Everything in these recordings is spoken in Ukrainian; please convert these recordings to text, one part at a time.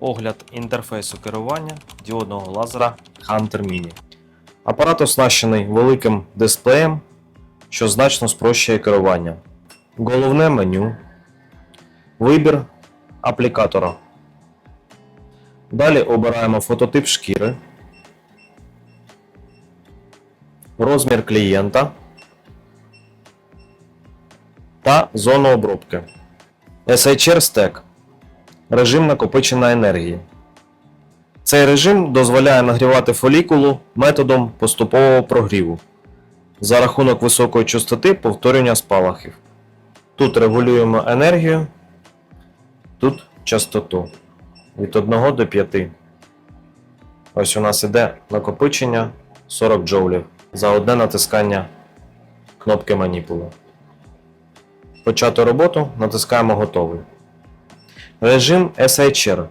Огляд інтерфейсу керування діодного лазера Hunter Mini. Апарат оснащений великим дисплеєм, що значно спрощує керування. Головне меню. Вибір аплікатора. Далі обираємо фототип шкіри. Розмір клієнта та зону обробки. SHR Stack режим накопичення енергії. Цей режим дозволяє нагрівати фолікулу методом поступового прогріву за рахунок високої частоти повторювання спалахів. Тут регулюємо енергію, тут частоту від 1 до 5. Ось у нас іде накопичення 40 джоулів за одне натискання кнопки маніпули. Почати роботу натискаємо готовий. Режим SHR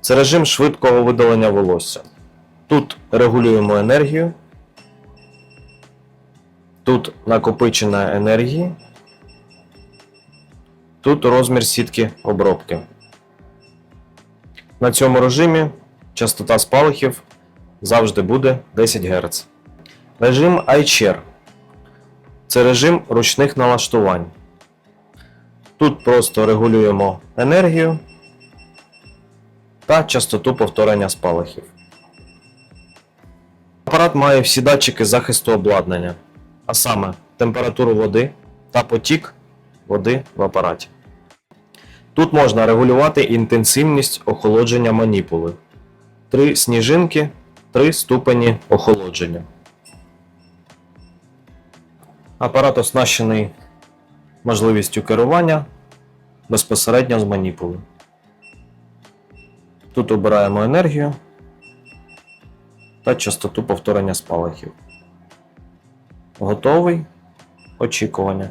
це режим швидкого видалення волосся. Тут регулюємо енергію. Тут накопичення енергії. Тут розмір сітки обробки. На цьому режимі частота спалахів завжди буде 10 Гц. Режим iChair це режим ручних налаштувань. Тут просто регулюємо енергію та частоту повторення спалахів. Апарат має всі датчики захисту обладнання, а саме температуру води та потік води в апараті. Тут можна регулювати інтенсивність охолодження маніпули. Три сніжинки, три ступені охолодження. Апарат оснащений можливістю керування безпосередньо з маніпули. Тут обираємо енергію та частоту повторення спалахів. Готовий. Очікування.